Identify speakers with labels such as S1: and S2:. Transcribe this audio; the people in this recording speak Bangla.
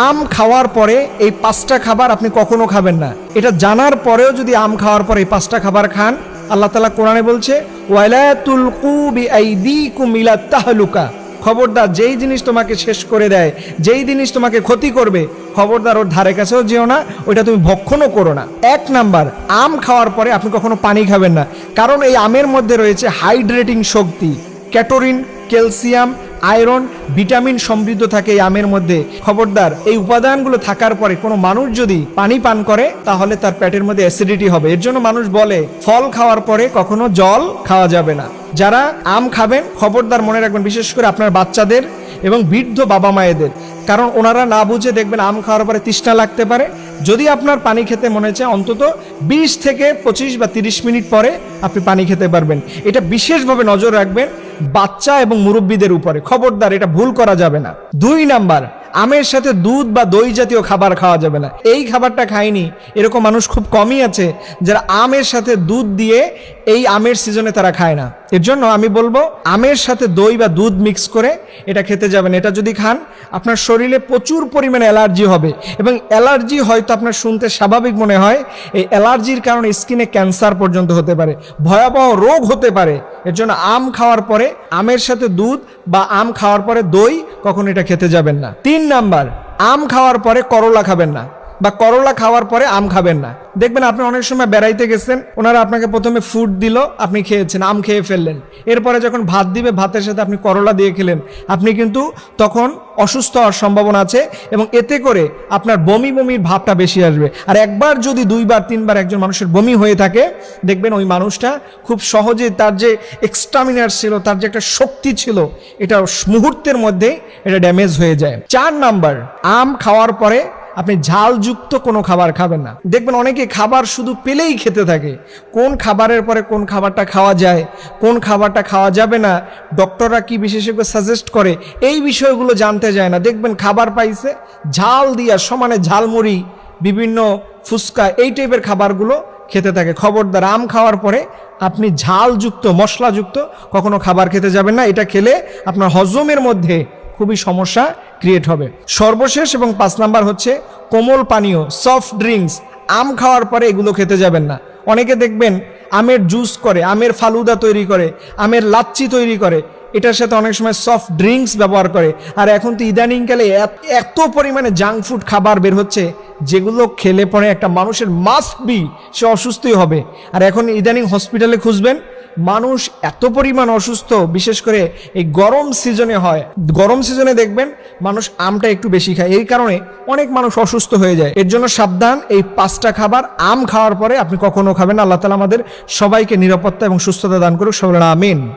S1: আম খাওয়ার পরে এই পাঁচটা খাবার আপনি কখনো খাবেন না। এটা জানার পরেও যদি আম খাওয়ার পরে এই পাঁচটা খাবার খান, আল্লাহ তালা কোরআনে বলছে তাহলুকা। খবরদার, যেই জিনিস তোমাকে শেষ করে দেয়, যেই জিনিস তোমাকে ক্ষতি করবে, খবরদার ওর ধারে কাছেও যেও না, ওইটা তুমি ভক্ষণও করো না। এক নাম্বার, আম খাওয়ার পরে আপনি কখনো পানি খাবেন না। কারণ এই আমের মধ্যে রয়েছে হাইড্রেটিং শক্তি, ক্যাটোরিন, ক্যালসিয়াম আয়রন, ভিটামিন সমৃদ্ধ থাকে এই আমের মধ্যে। খবরদার, এই উপাদানগুলো থাকার পরে কোনো মানুষ যদি পানি পান করে, তাহলে তার পেটের মধ্যে অ্যাসিডিটি হবে। এর জন্য মানুষ বলে, ফল খাওয়ার পরে কখনো জল খাওয়া যাবে না। যারা আম খাবেন, খবরদার মনে রাখবেন, বিশেষ করে আপনার বাচ্চাদের এবং বৃদ্ধ বাবা মায়েদের কারণ ওনারা না বুঝে দেখবেন আম খাওয়ার পরে তৃষ্ণা লাগতে পারে। যদি আপনার পানি খেতে মনে হচ্ছে অন্তত বিশ থেকে পঁচিশ বা তিরিশ মিনিট পরে আপনি পানি খেতে পারবেন। এটা বিশেষভাবে নজর রাখবেন বাচ্চা এবং মুরব্বীদের উপরে। খবরদার, এটা ভুল করা যাবে না। দুই নাম্বার, আমের সাথে দুধ বা দই জাতীয় খাবার খাওয়া যাবে না। এই খাবারটা খায়নি এরকম মানুষ খুব কমই আছে যারা আমের সাথে দুধ দিয়ে এই আমের সিজনে তারা খায় না। এর জন্য আমি বলব, আমের সাথে দই বা দুধ মিক্স করে এটা খেতে যাবেন। এটা যদি খান, আপনার শরীরে প্রচুর পরিমাণে অ্যালার্জি হবে। এবং অ্যালার্জি হয়তো আপনার শুনতে স্বাভাবিক মনে হয়, এই অ্যালার্জির কারণে স্কিনে ক্যান্সার পর্যন্ত হতে পারে, ভয়াবহ রোগ হতে পারে। এর জন্য আম খাওয়ার পরে, আমের সাথে দুধ বা আম খাওয়ার পরে দই কখনো এটা খেতে যাবেন না। তিন নাম্বার, আম খাওয়ার পরে করলা খাবেন না। বা করলা খাওয়ার পরে আম খাবেন না। দেখবেন আপনি অনেক সময় বেড়াইতে গেছেন, ওনারা আপনাকে প্রথমে ফুড দিল, আপনি খেয়েছেন, আম খেয়ে ফেললেন। এরপরে যখন ভাত দিবে, ভাতের সাথে আপনি করলা দিয়ে খেলেন। আপনি কিন্তু তখন অসুস্থ হওয়ার সম্ভাবনা আছে এবং এতে করে আপনার বমি বমির ভাবটা বেশি আসবে। আর একবার যদি দুইবার, তিনবার একজন মানুষের বমি হয়ে থাকে, দেখবেন ওই মানুষটা খুব সহজে তার যে এক্সট্রামিনার ছিল, তার যে একটা শক্তি ছিল, এটা মুহূর্তের মধ্যে এটা ড্যামেজ হয়ে যায়। চার নাম্বার, আম খাওয়ার পরে আপনি ঝালযুক্ত কোনো খাবার খাবেন না। দেখবেন অনেকে খাবার শুধু পেলেই খেতে থাকে। কোন খাবারের পরে কোন খাবারটা খাওয়া যায়, কোন খাবারটা খাওয়া যাবে না, ডক্টররা কি বিশেষজ্ঞ সাজেস্ট করে, এই বিষয়গুলো জানতে যায় না। দেখবেন খাবার পাইছে, ঝাল দিয়া সমানে ঝালমুড়ি, বিভিন্ন ফুচকা, এই টাইপের খাবারগুলো খেতে থাকে। খবরদার আম খাওয়ার পরে আপনি ঝালযুক্ত, মশলাযুক্ত কখনো খাবার খেতে যাবেন না। এটা খেলে আপনার হজমের মধ্যে খুবই সমস্যা ক্রিয়েট হবে। সর্বশেষ এবং পাঁচ নাম্বার হচ্ছে কোমল পানীয় সফট ড্রিঙ্কস আম খাওয়ার পরে এগুলো খেতে যাবেন না। অনেকে দেখবেন আমের জুস করে, আমের ফালুদা তৈরি করে, আমের লাচ্ছি তৈরি করে, এটার সাথে অনেক সময় সফট ড্রিঙ্কস ব্যবহার করে। আর এখন তো ইদানিংকালে এত- পরিমাণে জাঙ্ক ফুড খাবার বের হচ্ছে, যেগুলো খেলে পরে একটা মানুষের মাস্ট বি সে অসুস্থই হবে। আর এখন ইদানিং হসপিটালে খুঁজবেন মানুষ এত পরিমাণ অসুস্থ, বিশেষ করে এই গরম সিজনে হয়। গরম সিজনে দেখবেন মানুষ আমটা একটু বেশি খায়। এই কারণে অনেক মানুষ অসুস্থ হয়ে যায়। এর জন্য সাবধান, এই পাঁচটা খাবার আম খাওয়ার পরে আপনি কখনো খাবেন আল্লাহ তালা আমাদের সবাইকে নিরাপত্তা এবং সুস্থতা দান করুক। সবাই আমিন।